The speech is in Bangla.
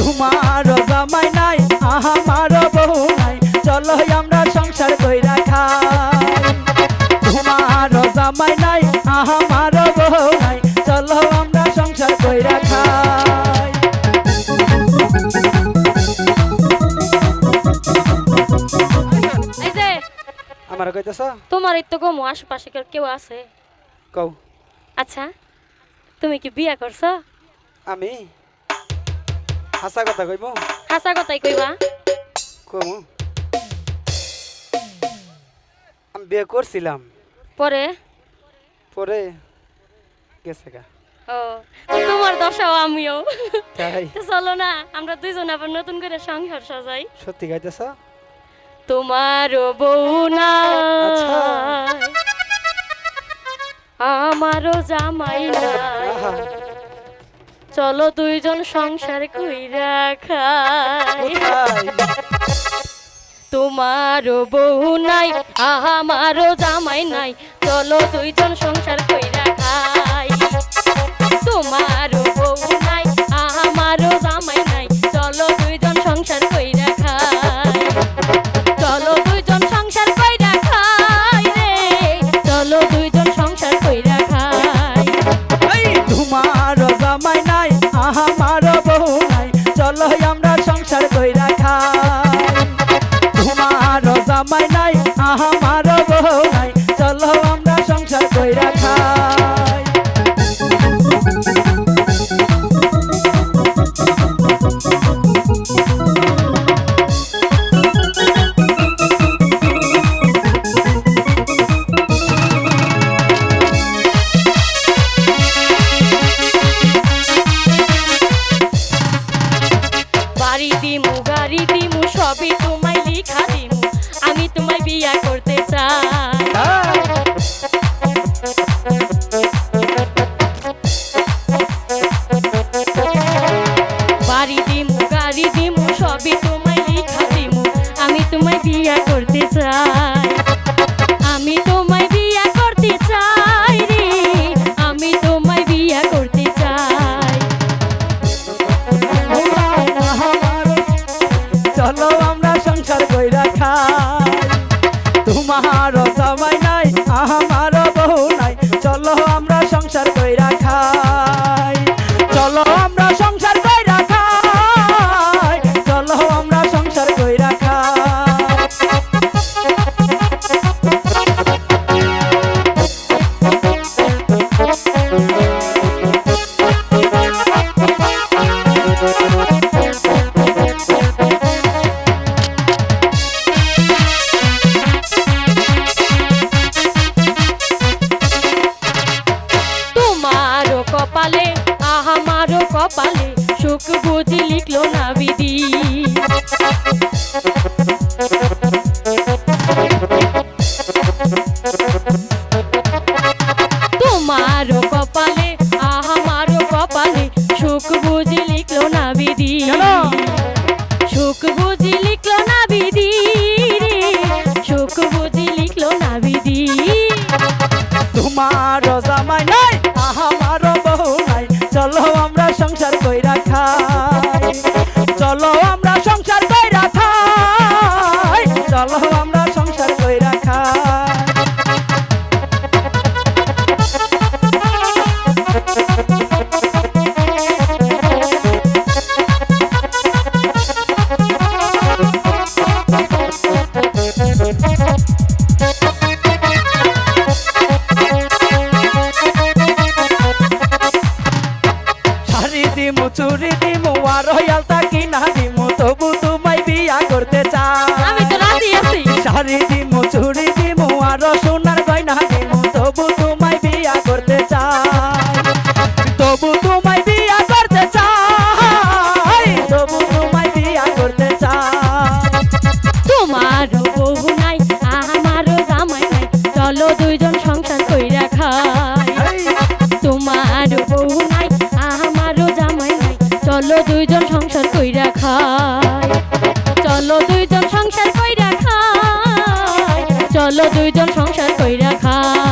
তোমার জামাই নাই আমার বউ নাই। চলো আমরা সংসার কইরা খাই। তোমার জামাই নাই আমার বউ নাই। চলো আমরা সংসার কইরা খাই। আমার কইতেছ? তোমার এই তো গমো আশেপাশে কেউ- কেউ আছে? কও। আচ্ছা তুমি কি বিয়া করছ? আমি? হাসা কথা কইব? হাসা কথাই কইবা? কমু। আমি বিয়ে করছিলাম। পরে? পরে গেছে গা। ও তোমার দশাও আমিও। তাই। চলো না আমরা দুইজন আবার নতুন করে সংসার সাজাই। সত্যি গাইতেছ? তোমার বউ না। আচ্ছা। আমারও জামাই না চলো দুইজন সংসার কইরা খাই। তোমারও বউ নাই আমারও জামাই নাই। চলো দুইজন সংসার আমার বউ নাই চলো আমরা সংসার কইরা খাই। সবই তোমায় বিয়া করতে চাই কপালে সুখ বুঝি লিখলো না বিধি। তোমারও কপালে আমারও কপালে সুখ বুঝি লিখলো না বিধি? সুখ বুঝি লিখলো না বিধি সুখ বুঝি লিখলো না বিধি। তোমার জামাই নাই চলো দুইজন সংসার কইরা খাই। তোমার বউ নাই, আমারও জামাই নাই, চলো দুইজন সংসার কইরা খাই। চলো দুইজন সংসার কইরা খাই, চলো দুইজন সংসার কইরা খাই।